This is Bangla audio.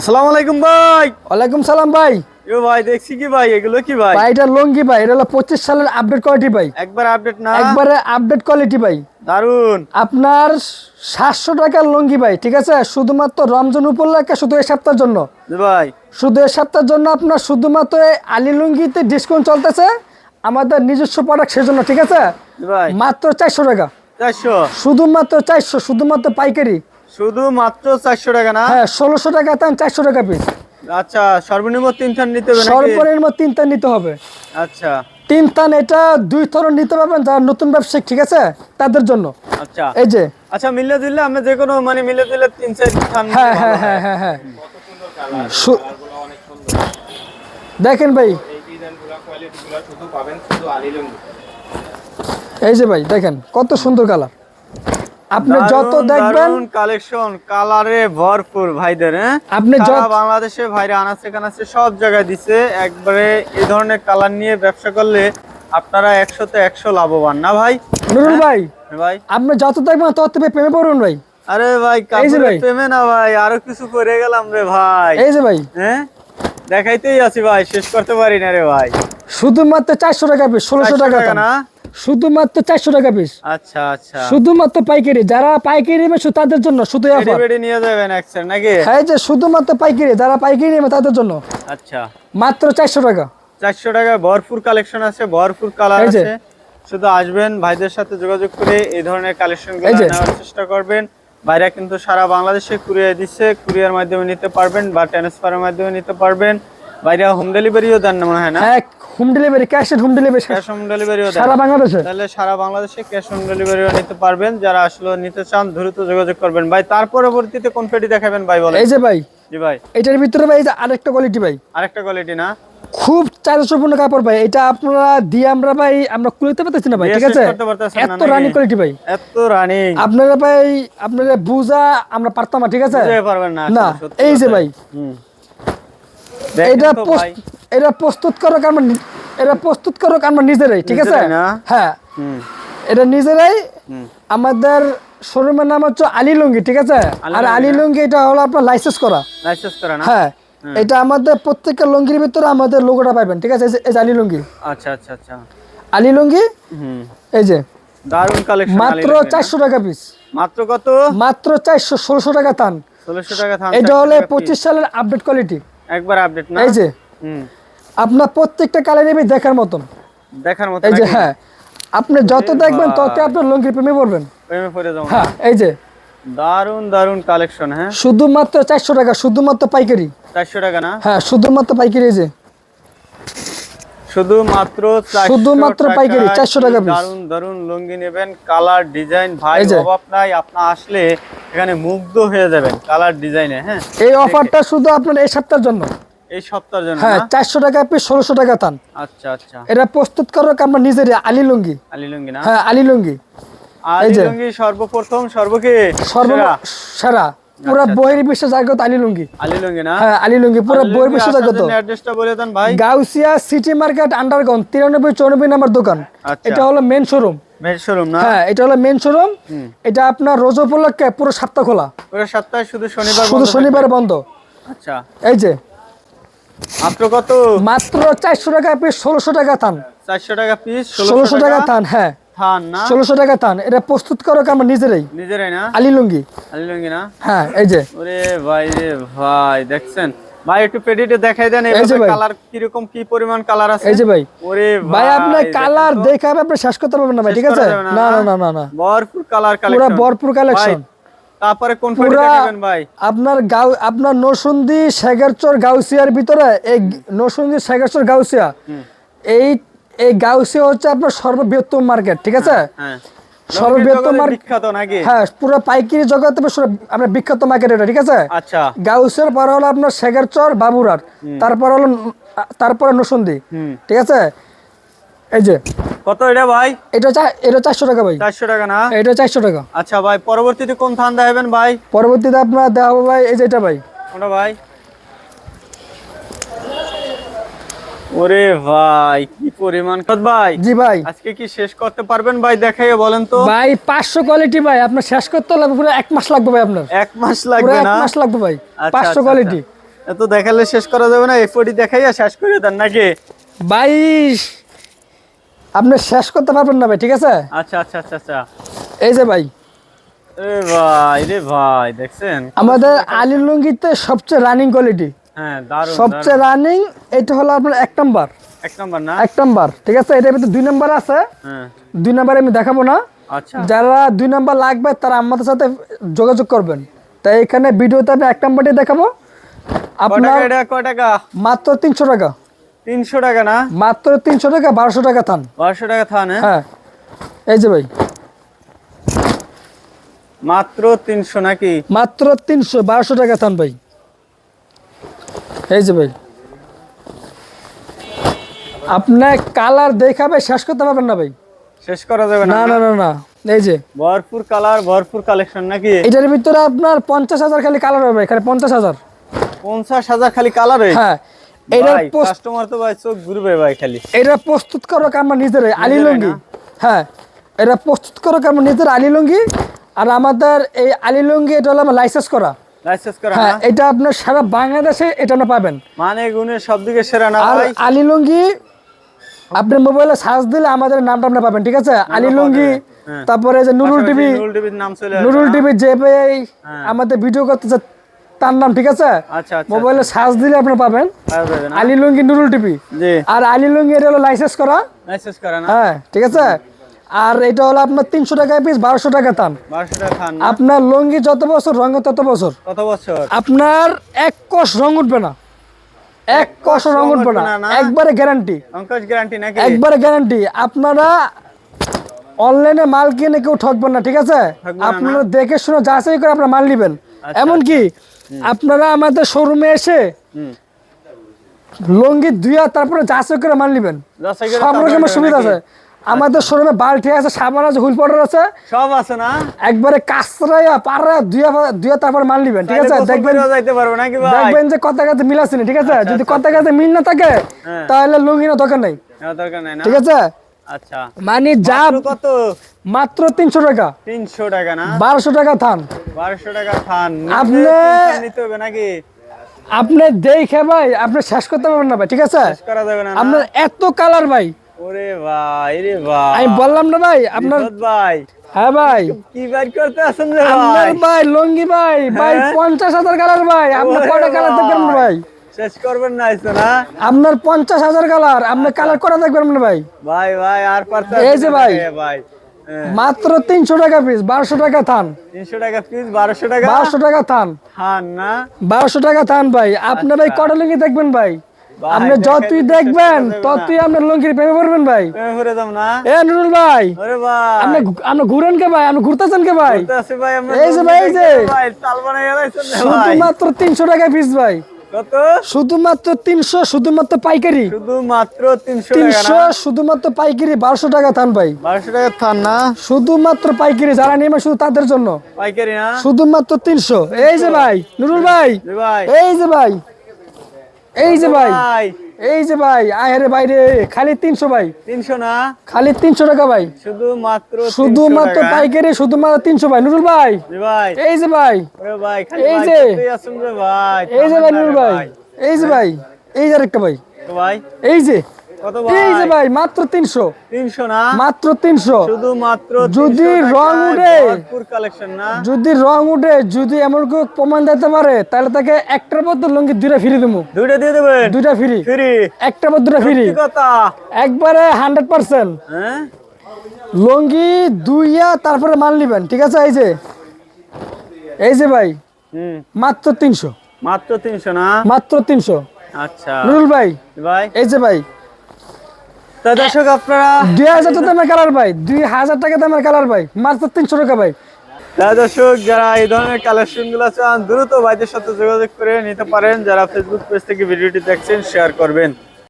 আসসালামু আলাইকুম ভাই। ওয়ালাইকুম সালাম ভাই। ভাই দেখছি কি ভাই? এগুলো কি ভাই? ভাই এটা লঙ্গি ভাই এটা হলো পঁচিশ সালের আপডেট কোয়ালিটি ভাই। একবার আপডেট না? একবারে আপডেট কোয়ালিটি ভাই। দারুণ আপনার সাতশো টাকার লঙ্গি ভাই ঠিক আছে? শুধুমাত্র রমজান উপলক্ষে শুধু এই সপ্তাহের জন্য। ভাই। শুধু এই সপ্তাহের জন্য আপনার শুধুমাত্র আলি লুঙ্গিতে ডিসকাউন্ট চলতেছে আমাদের নিজস্ব প্রোডাক্ট সেজন্য ঠিক আছে? ভাই। মাত্র চারশো টাকা। চারশো। শুধুমাত্র চারশো শুধুমাত্র পাইকারি। শুধু মাত্র চারশো টাকা না? হ্যাঁ ষোলোশো টাকা তান চারশো টাকা পিস আচ্ছা সর্বনিম্ন তিন থান নিতে হবে সর্বনিম্ন তিন তান নিতে হবে। আচ্ছা। তিন তান এটা দুই থরন নিতে পারবেন যারা নতুন ব্যবসায়িক ঠিক আছে? তাদের জন্য। আচ্ছা। এই যে। আচ্ছা মিলে দিলে আমি যে কোনো মানে মিলে দিলে তিন চার থান হ্যাঁ হ্যাঁ হ্যাঁ হ্যাঁ হ্যাঁ। দেখেন ভাই। এই যে ভাই দেখেন কত সুন্দর কালার। আপনি যত দেখবেন কালেকশন কালারে ভরপুর ভাইদের হ্যাঁ? আপনি বাংলাদেশে ভাইরা আনাচে কানাচে সব জায়গায় দিছে। একবারে এই ধরনের কালার নিয়ে ব্যবসা করলে আপনারা একশোতে একশো লাভবান। না ভাই? নুরুল ভাই ভাই? আপনি যত দেখবেন তত প্রেমে পড়ুন ভাই। আরে ভাই। প্রেমে না ভাই আরও কিছু করে গেলাম রে ভাই। এই যে ভাই। হ্যাঁ? দেখাইতেই আছি ভাই শেষ করতে পারি না রে ভাই। শুধুমাত্র চারশো টাকা পিস ষোলোশো টাকা টাকা না? শুধুমাত্র চারশো টাকা পিস আচ্ছা আচ্ছা। শুধুমাত্র পাইকারি। যারা পাইকারি নেবে তাদের জন্য শুধু অফার নিয়ে যাবেন নাকি? হ্যাঁ যে শুধুমাত্র পাইকারি যারা পাইকারি নেবে তাদের জন্য। আচ্ছা। মাত্র চারশো টাকা। চারশো টাকায় ভরপুর কালেকশন আছে ভরপুর কালার আছে। শুধু আসবেন ভাইদের সাথে যোগাযোগ করে এই ধরনের কালেকশন নেওয়ার চেষ্টা করবেন। ভাইরা কিন্তু সারা বাংলাদেশে কুরিয়ার দিচ্ছে কুরিয়ার মাধ্যমে নিতে পারবেন বা ট্রান্সফারের মাধ্যমে নিতে পারবেন। ভাইরা হোম ডেলিভারিও দেন না মনে হয় না? হ্যাঁ home delivery cash home delivery cash home ডেলিভারিও সারা বাংলাদেশে? তাহলে সারা বাংলাদেশে ক্যাশ অন ডেলিভারিও নিতে পারবেন। যারা আসলে নিতে চান দ্রুত যোগাযোগ করবেন। ভাই তার পরবর্তীতে কোন পেটি দেখাবেন ভাই বলেন। এই যে ভাই জি ভাই। এটার ভিতরে ভাই এই আরেকটা কোয়ালিটি ভাই। আরেকটা কোয়ালিটি না? খুব চারিত্রপূর্ণ কাপড় ভাই এটা আপনারা দিয়ে আমরা ভাই আমরা কুলিতে পারতেছি না ভাই ঠিক আছে? এত? রানি কোয়ালিটি ভাই। এত রানিং আপনারা ভাই আপনারা বুঝা আমরা পারতাম না ঠিক আছে? না এই যে ভাই। হুম। এটা। এটা প্রস্তুত করক আমরা এটা প্রস্তুত করক আমরা নিজেরাই ঠিক আছে? হ্যাঁ। এটা নিজেরাই আমাদের শোরুমের নাম হচ্ছে আলী লুঙ্গি ঠিক আছে? আর আলী লুঙ্গি এটা হলো আপনার লাইসেন্স করা। লাইসেন্স করা না? হ্যাঁ। এটা আমাদের প্রত্যেকটা লুঙ্গির ভিতরে আমাদের লোগোটা পাবেন ঠিক আছে? এই যে- আলী লুঙ্গি। আচ্ছা আচ্ছা আচ্ছা। আলী লুঙ্গি? হুম। এই যে। দারুণ কালেকশন মাত্র চারশো টাকা পিস মাত্র কত? মাত্র চারশো ষোলোশো টাকা টান ষোলোশো টাকা থাম এটা হলে পঁচিশ সালের আপডেট কোয়ালিটি একবার আপডেট না? এই যে। আপনার প্রত্যেকটা কালারই দেখার মতন। দেখার মতন এই যে হ্যাঁ। আপনি যত দেখবেন তত আপনার লঙ্গির প্রেমে পড়বেন। প্রেমে পড়ে যাব হ্যাঁ এই যে। দারুণ দারুণ কালেকশন হ্যাঁ। শুধুমাত্র চারশো টাকা শুধুমাত্র পাইকারি। চারশো টাকা না? হ্যাঁ শুধুমাত্র পাইকারি এই যে। শুধুমাত্র শুধুমাত্র পাইকারি, 400 টাকা। দারুণ দারুণ লুঙ্গি নেবেন। কালার ডিজাইন ভাই অভাব নাই আপনি আসলে এখানে মুগ্ধ হয়ে যাবেন কালার ডিজাইনে হ্যাঁ? এই অফারটা শুধু আপনার এই সপ্তাহের জন্য? এই সপ্তাহের জন্য হ্যাঁ না? চারশো টাকা পিস ষোলোশো টাকা টান। আচ্ছা আচ্ছা। এটা প্রস্তুত করক আমরা নিজেরই আলী লুঙ্গি। আলী লুঙ্গি না? হ্যাঁ আলী লুঙ্গি। আলী লুঙ্গি সর্বপ্রথম সর্বকে সর্ব সেরা। পুরো আচ্ছা, বিশ্ব জাগত আলী লুঙ্গি আলী লুঙ্গি না? হ্যাঁ আলী লুঙ্গি পুরো বইয়ের বিশ্ব জাগত অ্যাড্রেসটা বলে দেন ভাই। গাউসিয়া সিটি মার্কেট আন্ডারগ্রাউন্ড তিরানব্বই চৌরানব্বই নাম্বার দোকান। আচ্ছা। এটা হলো মেন শোরুম না? হ্যাঁ এটা হলো মেন শোরুম এটা আপনার রোজ উপলক্ষে পুরো সপ্তাহ খোলা। পুরো সপ্তাহে শুধু শনিবার শুধু বন্ধ শনিবার বন্ধ। আচ্ছা। এই যে। মাত্র কত? মাত্র চারশো টাকা পিস ষোলোশো টাকা থান। চারশো টাকা পিস ষোলোশো টাকা? থান হ্যাঁ। থান না? টাকা থান। এটা প্রস্তুত করো আমরা নিজেরাই? নিজেরাই না? আলী লুঙ্গি। আলী লুঙ্গি না? হ্যাঁ এই যে। ওরে ভাই রে ভাই দেখছেন? ভাই একটু পেডিটে দেখাই দেন এভাবে। কালার কীরকম কি পরিমাণ কালার আছে? এই যে ভাই। ওরে ভাই কালার তো। দেখে আপনি শেষ করতে পারবেন না ভাই ঠিক আছে? না না না? না না ভরপুর কালার পুরো ভরপুর কালেকশন তারপরে কোন ভাই? আপনার গাউ আপনার নরসুন্দি শেগারচর গাউসিয়ার ভিতরে এই নরসুন্দি শেগারচর গাউসিয়া। এই এই গাউসিয়া হচ্ছে আপনার সর্ববৃহত্তম মার্কেট ঠিক আছে? হ্যাঁ সর্ববৃহত্তম বিখ্যাত নাকি? হ্যাঁ পুরো পাইকারি জগতে আমরা বিখ্যাত মার্কেট এটা ঠিক আছে? আচ্ছা। গাউসের পর হলো আপনার তারপর হলো তারপরে ঠিক আছে? এই যে। কত এটা ভাই? এটা চারশো টাকা ভাই। চারশো টাকা না? এটা চারশো টাকা। আচ্ছা ভাই পরবর্তীতে কোন থান দেখাবেন ভাই? পরবর্তীতে আপনার দেওয়া ভাই এই যে এটা ভাই। ভাই? ওরে ভাই কি পরিমাণ কত ভাই। জি ভাই। আজকে কি শেষ করতে পারবেন ভাই? দেখাইয়ে বলেন তো। ভাই পাঁচশো কোয়ালিটি ভাই আপনার শেষ করতে হলে পুরো এক মাস লাগবে ভাই আপনার। এক মাস লাগবে এক না? মাস লাগবে ভাই আচ্ছা, পাঁচশো আচ্ছা, কোয়ালিটি। এত দেখালে শেষ করা যাবে না এফওডি দেখাইয়া শেষ করে দেন নাকি? বাইশ আপনি শেষ করতে পারবেন না ভাই ঠিক আছে? আচ্ছা আচ্ছা আচ্ছা আচ্ছা। এই যে ভাই। রে ভাই রে ভাই দেখছেন? আমাদের আলী লুঙ্গিতে সবচেয়ে রানিং কোয়ালিটি সবচেয়ে রানিং এটা হলো আপনার এক নাম্বার এক নম্বর না? এক নাম্বার ঠিক আছে? এটার ভিতরে দুই নাম্বার আছে। হ্যাঁ। দুই নাম্বার আমি দেখাবো না। আচ্ছা। যারা দুই নাম্বার লাগবে তারা আমাদের সাথে যোগাযোগ করবেন। তাই এখানে ভিডিওতে আমি এক নাম্বারটি দেখাবো। আপনার এটা? কয় টাকা? মাত্র তিনশো টাকা। তিনশো টাকা না? মাত্র তিনশো টাকা বারোশো টাকা থান। বারোশো টাকা থান হ্যাঁ? হ্যাঁ। এই যে ভাই। মাত্র তিনশো নাকি? মাত্র তিনশো বারোশো টাকা থান ভাই। এই যে ভাই। আপনার কালার দেখাবে শেষ করতে পারবেন না ভাই। শেষ করা যাবে না না না না? এই যে। ভরপুর কালার ভরপুর কালেকশন নাকি? এটার ভিতরে আপনার পঞ্চাশ হাজার খালি কালার হবে এখানে পঞ্চাশ হাজার। পঞ্চাশ হাজার খালি কালার হ্যাঁ এটার কাস্টমার তো ভাই চোখ ঘুরবে ভাই খালি। এটা প্রস্তুত করো আমরা নিজেরাই আলী লুঙ্গি। হ্যাঁ এটা প্রস্তুত করো আমরা নিজের আলী লুঙ্গি। আর আমাদের এই আলী লুঙ্গি এটা হলো আমার লাইসেন্স করা। হ্যাঁ এটা আপনার সারা বাংলাদেশে এটা না পাবেন। মানে গুণে সব দিকে সেরা না আর আলী লুঙ্গি আপনি মোবাইলে সার্চ দিলে আমাদের নামটা আপনি পাবেন ঠিক আছে? আলী লুঙ্গি হ্যাঁ। তারপরে যে নুরুল টিভি নুরুল? টিভি যে হ্যাঁ। আমাদের ভিডিও করতেছে তার নাম ঠিক আছে? আচ্ছা আচ্ছা মোবাইলে সার্চ দিলে আপনি পাবেন। আলী লুঙ্গি নুরুল টিভি। আর আলী লুঙ্গি এটা হলো লাইসেন্স করা। লাইসেন্স করা হ্যাঁ ঠিক আছে? আর এটা হলো আপনার তিনশো টাকায় পিস বারোশো টাকা দাম। বারোশো টাকা খান না? আপনার লুঙ্গি যত বছর রঙ তত বছর। কত বছর? আপনার এক কষ রং উঠবে না। এক কষ রং উঠবে না? একবারে গ্যারান্টি গ্যারান্টি নাকি? একবারে গ্যারান্টি আপনারা অনলাইনে মাল কিনে কেউ ঠকবেন না ঠিক আছে? আপনারা দেখে শুনে যাচাই করে আপনারা মাল নেবেন। এমনকি আপনারা আমাদের শোরুমে এসে। লুঙ্গি ধুয়া তারপরে যাচাই করে মাল নেবেন। সব রকমের সুবিধা আছে। আমাদের শোরুমে বাল্টি আছে সাবান আছে হুইল পাউডার আছে। সব আছে না? একবারে কাঁচরাইয়া পাড়া দুয়া দুয়া তারপর মাল নিবেন ঠিক আছে? দেখবেন যাইতে পারব নাকি ভাই? দেখবেন যে কথা কাছে মিল আছে না, ঠিক আছে? যদি কথা কাছে মিল না থাকে হ্যাঁ। তাহলে লুঙ্গি না দরকার নাই। দরকার নাই না? ঠিক আছে? আচ্ছা। মানে যা কত? মাত্র তিনশো টাকা। তিনশো টাকা না? বারোশো টাকা থান। বারোশো টাকা খান আপনি- নিতে হবে নাকি? আপনি দেখে ভাই আপনি শেষ করতে পারবেন না ভাই ঠিক আছে? শেষ করা যাবে না? আপনার এত কালার ভাই ওরে ভাই রে ভাই। আমি বললাম না ভাই আপনার ভাই। হ্যাঁ ভাই। কি বাইর করতে আছেন রে আপনার ভাই? ভাই লঙ্গি ভাই ভাই হ্যাঁ? পঞ্চাশ হাজার কালার ভাই। আপনার কয়টা কালার দেখবেন ভাই? শেষ করবেন না আইসো না আপনার পঞ্চাশ হাজার কালার আপনার কালার করা দেখবেন না ভাই? ভাই ভাই আর এই যে ভাই। ভাই। হ্যাঁ, মাত্র তিনশো টাকা পিস বারোশো টাকা থান। তিনশো টাকা পিস বারোশো টাকা? বারোশো টাকা থান। খান না? বারোশো টাকা থান ভাই। আপনি ভাই কটা লুঙ্গি দেখবেন ভাই ভাই, আপনি যতই দেখবেন। ততই আপনার লুঙ্গির প্রেমে পড়বেন ভাই। ঘুরে যাম না। এ নুরুল ভাই আপনি আপনি ঘুরেন কে ভাই? আপনি ঘুরতেছেন কে ভাই? ভাই এই যে ভাই, এই যে। ভাই? তাল শুধুমাত্র তিনশো টাকা পিস ভাই। কত? শুধুমাত্র তিনশো শুধুমাত্র পাইকারি। টাকা শুধুমাত্র পাইকারি বারোশো টাকা থান ভাই। বারোশো টাকা থান না? শুধুমাত্র পাইকারি যারা নেবে শুধু তাদের জন্য। পাইকারি না? শুধুমাত্র তিনশো। এই যে ভাই নুরুল ভাই। এই যে ভাই এই যে ভাই এই যে ভাই আরে বাইরে খালি তিনশো ভাই। তিনশো না? খালি তিনশো টাকা ভাই। শুধু মাত্র শুধুমাত্র পাইকারি শুধুমাত্র তিনশো ভাই। নুরুল ভাই ভাই। এই যে ভাই এই যে। এই যে ভাই নুরুল ভাই। এই যে ভাই এই যে আরেকটা ভাই। ভাই। এই যে এই যে ভাই? ভাই মাত্র তিনশো। তিনশো না? মাত্র তিনশো। শুধু মাত্র যদি রং উঠে, কালেকশন না? যদি রং উঠে যদি এমন কেউ প্রমাণ দিতে পারে তাহলে তাকে একটার পর লুঙ্গি দুইটা ফ্রি দেবো। দুইটা দিয়ে দেবেন? দুইটা ফ্রি। ফ্রি। একটার পর দুটা ফ্রি। কথা। একবারে হ্যাঁ? লুঙ্গি দুইয়া তারপরে মাল নিবেন ঠিক আছে? এই যে। এই যে ভাই মাত্র তিনশো। মাত্র তিনশো না? মাত্র তিনশো। আচ্ছা। নুরুল ভাই ভাই? এই যে ভাই তা দর্শক আপনারা দুই হাজার টাকা দামের কালার ভাই দুই হাজার টাকা দামের কালার ভাই মাত্র তিনশো টাকা ভাই। তা দর্শক যারা এই ধরনের কালেকশনগুলো চান দ্রুত ভাইদের সাথে যোগাযোগ করে নিতে পারেন। যারা ফেসবুক পেজ থেকে ভিডিওটি দেখছেন শেয়ার করবেন।